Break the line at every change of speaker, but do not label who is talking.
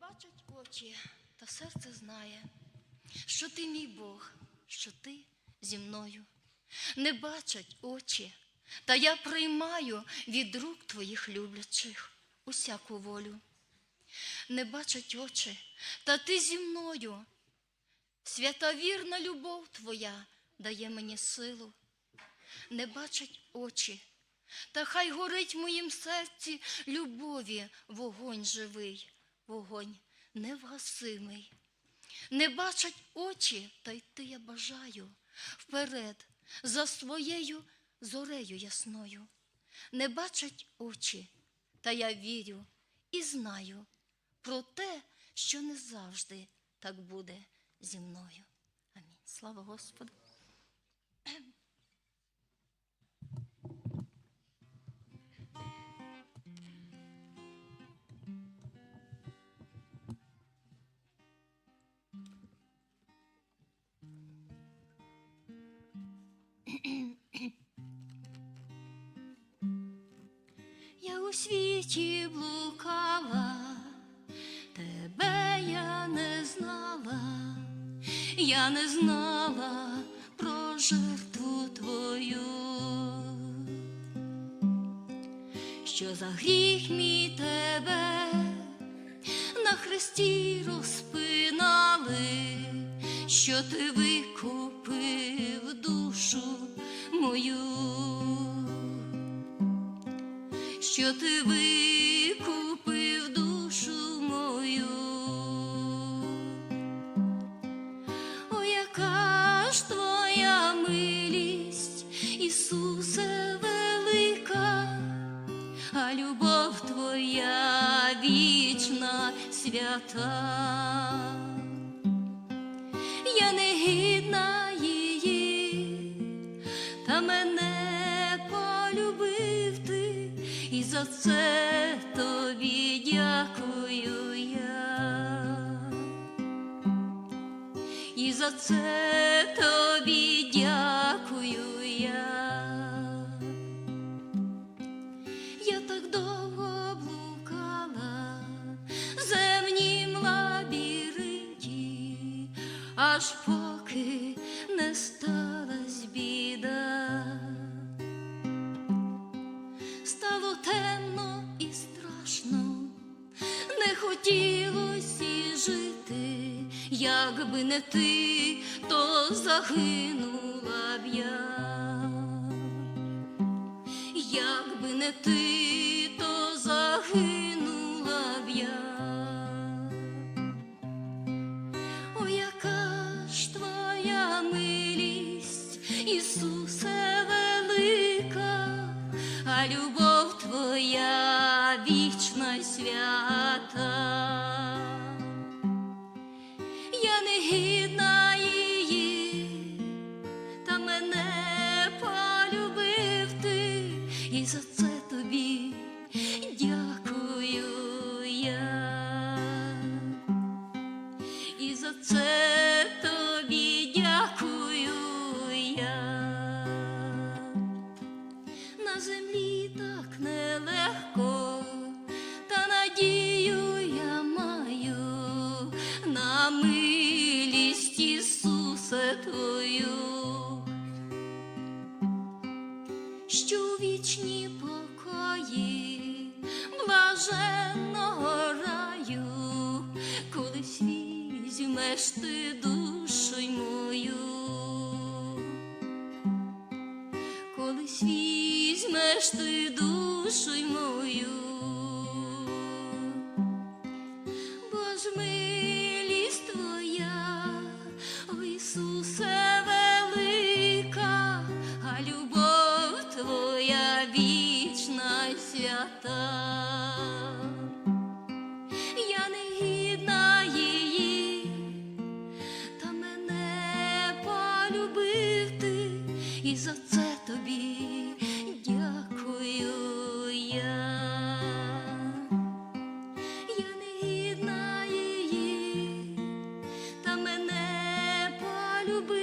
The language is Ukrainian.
бачать очі, та серце знає, що ти мій Бог, що ти зі мною. Не бачать очі, та я приймаю від рук твоїх люблячих усяку волю. Не бачать очі, та ти зі мною. Свята вірна любов твоя дає мені силу. Не бачать очі, та хай горить в моїм серці любові вогонь живий, вогонь невгасимий. Не бачать очі, та йти я бажаю вперед, за своєю зорею ясною. Не бачать очі, та я вірю і знаю про те, що не завжди так буде зі мною. Амінь. Слава Господу. У світі блукала, тебе я не знала, я не знала про жертву твою, що за гріх мій тебе на хресті розпинали, що ти викупив душу мою що ти викупив душу мою. О, яка ж твоя милість, Ісусе велика, а любов твоя вічна свята. Я не гідна за це тобі дякую я. І за це тобі дякую я. Я так довго блукала в земнім лабіринті, аж поки якби не ти, то загинула б я. Якби не ти, то загинула б я. О, яка ж твоя милість, Ісусе велика, а любов твоя вічна свята. Землі так нелегко, та надію я маю на милість Ісусе Твою, що вічні покої блаженного раю, колись візьмеш ти душу колись візьмеш ти душу мою. тобі дякую я, я не гідна її, та мене полюби.